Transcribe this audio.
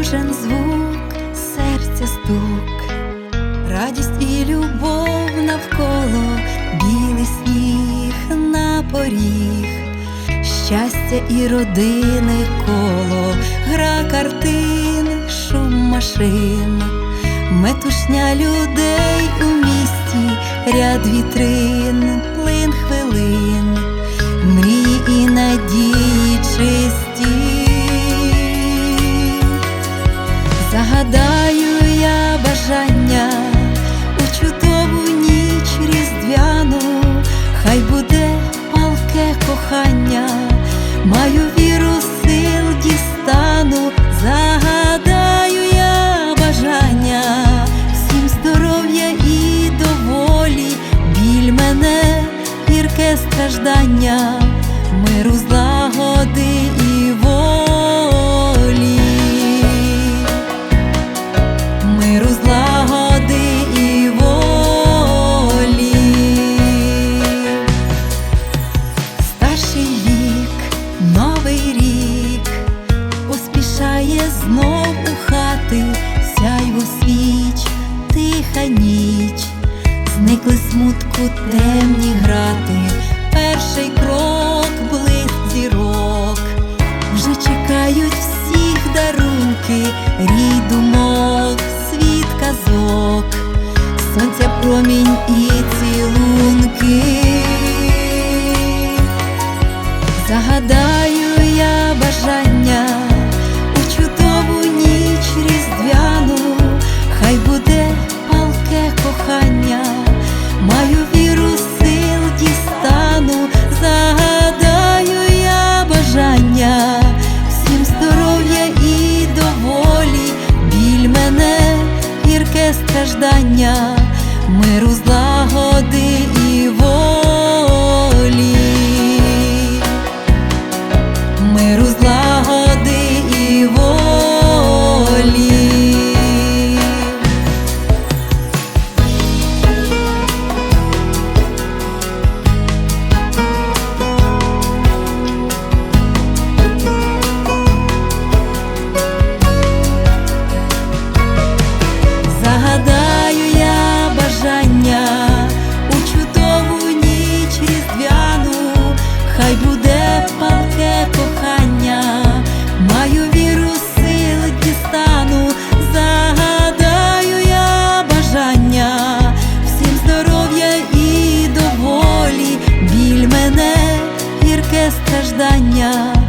кожен звук, серця стук, радість і любов навколо, білий сніг на поріг, щастя і родини коло, гра картин, шум машин, метушня людей у місті, ряд вітрин, кохання, маю віру, сил дістану, загадаю я бажання, всім здоров'я і доволі, біль мене, гірке страждання, миру злагоди ніч, зникли смутку темні грати, перший крок, блиск зірок, вже чекають всіх дарунки, рій думок, світ казок, сонця промінь і цілунки. Загадаю я бажання хай буде палке кохання, маю віру, сил дістану, загадаю я бажання, всім здоров'я і доволі, біль мене, гірке страждання.